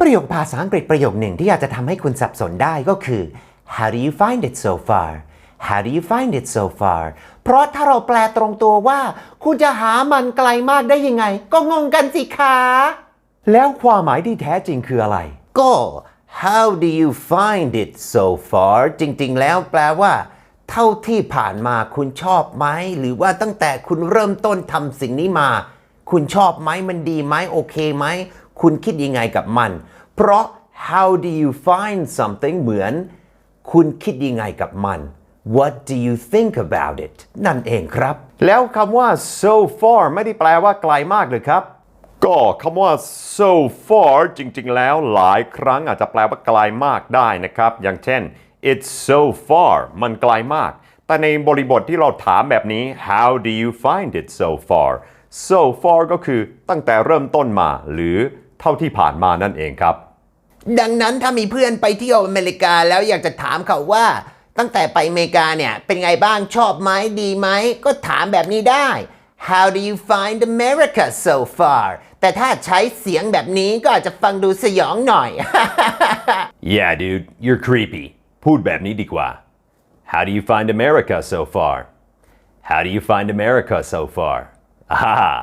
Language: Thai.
ประโยคภาษาอังกฤษประโยคหนึ่งที่อาจจะทำให้คุณสับสนได้ก็คือ how do you find it so far how do you find it so far เพราะถ้าเราแปลตรงตัวว่า คุณจะหามันไกลมากได้ยังไง ก็งงกันสิคะ แล้วความหมายที่แท้จริงคืออะไร ก็ how do you find it so far จริงๆ แล้วแปลว่า เท่าที่ผ่านมาคุณชอบไหม หรือว่าตั้งแต่คุณเริ่มต้นทำสิ่งนี้มา คุณชอบไหมมันดีไหมโอเคไหม คุณคิดยังไงกับมัน เพราะ how do you find something เหมือน คุณคิดยังไงกับมัน what do you think about it นั่นเองครับ แล้วคำว่า so far ไม่ได้แปลว่าไกลมากเลยครับ ก็คำว่า so far จริง ๆ แล้วหลายครั้งอาจจะแปลว่าไกลมากได้นะครับ อย่างเช่น it's so far มันไกลมาก แต่ในบริบทที่เราถามแบบนี้ how do you find it so far so far ก็คือตั้งแต่เริ่มต้นมาหรือ เท่าที่ผ่านมานั่นเองครับ ดังนั้นถ้ามีเพื่อนไปเที่ยวอเมริกาแล้วอยากจะถามเขาว่า ตั้งแต่ไปอเมริกาเนี่ยเป็นไงบ้างชอบไหมดีไหมก็ถามแบบนี้ได้ How do you find America so far แต่ถ้าใช้เสียงแบบนี้ก็อาจจะฟังดูสยองหน่อย Yeah dude you're creepy พูดแบบนี้ดีกว่า How do you find America so far How do you find America so far อ่า